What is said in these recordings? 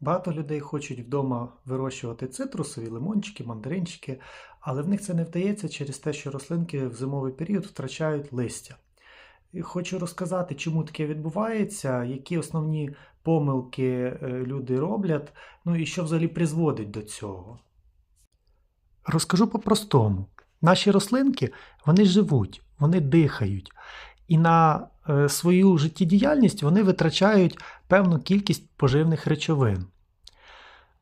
Багато людей хочуть вдома вирощувати цитрусові, лимончики, мандаринчики, але в них це не вдається через те, що рослинки в зимовий період втрачають листя. І хочу розказати, чому таке відбувається, які основні помилки е, люди роблять, ну і що взагалі призводить до цього. Розкажу по-простому. Наші рослинки вони живуть, вони дихають, і на е, свою життєдіяльність вони витрачають певну кількість поживних речовин.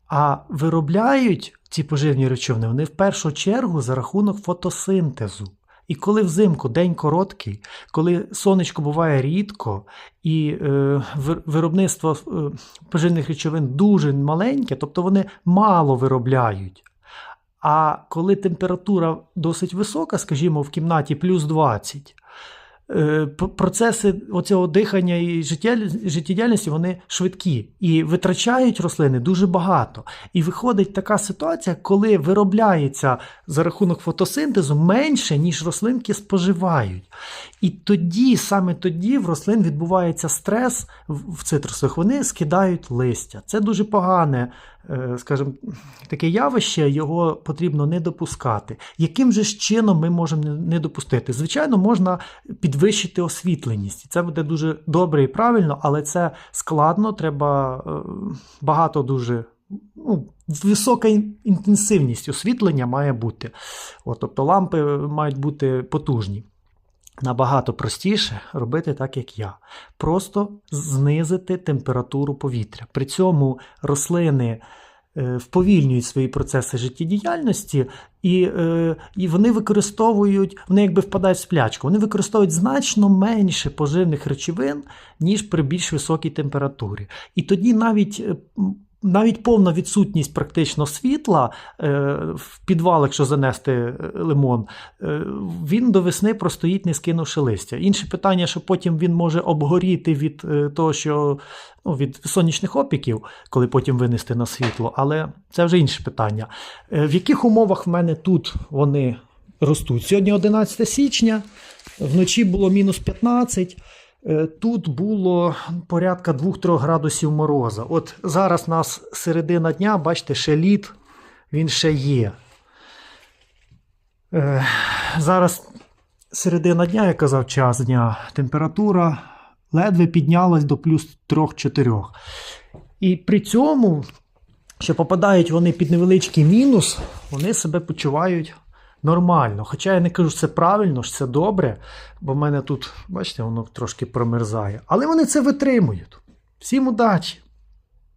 А виробляють ці поживні речовини вони в першу чергу за рахунок фотосинтезу. І коли взимку день короткий, коли сонечко буває рідко, і е, виробництво е, поживних речовин дуже маленьке, тобто вони мало виробляють. А коли температура досить висока, скажімо, в кімнаті плюс 20, е, п- процеси оцього дихання і життєдіяль- життєдіяльності вони швидкі і витрачають рослини дуже багато. І виходить така ситуація, коли виробляється за рахунок фотосинтезу менше, ніж рослинки споживають. І тоді, саме тоді, в рослин відбувається стрес в цитрусах, вони скидають листя. Це дуже погане, е, скажімо, таке явище, його потрібно не допускати. Яким же чином ми можемо не- допустити? Звичайно, можна підвищити освітленість. Це буде дуже добре і правильно, але це складно, треба е, багато дуже. Ну, висока інтенсивність освітлення має бути. От, тобто лампи мають бути потужні. Набагато простіше робити так, як я. Просто знизити температуру повітря. При цьому рослини е, вповільнюють свої процеси життєдіяльності, і, е, і вони використовують, вони якби впадають в сплячку, вони використовують значно менше поживних речовин, ніж при більш високій температурі. І тоді навіть. Навіть повна відсутність практично світла е, в підвал, якщо занести е, лимон, е, він до весни простоїть, не скинувши листя. Інше питання, що потім він може обгоріти від того, що ну, від сонячних опіків, коли потім винести на світло, але це вже інше питання. В яких умовах в мене тут вони ростуть? Сьогодні 11 січня, вночі було мінус 15. Е, Тут було порядка 2-3 градусів мороза. От зараз у нас середина дня, бачите, ще лід, він ще є. Е, Зараз середина дня, я казав, час дня, температура ледве піднялась до плюс 3-4. І при цьому, що попадають вони під невеличкий мінус, вони себе почувають нормально. Хоча я не кажу, що це правильно, що це добре, бо в мене тут, бачите, воно трошки промерзає. Але вони це витримують. Всім удачі!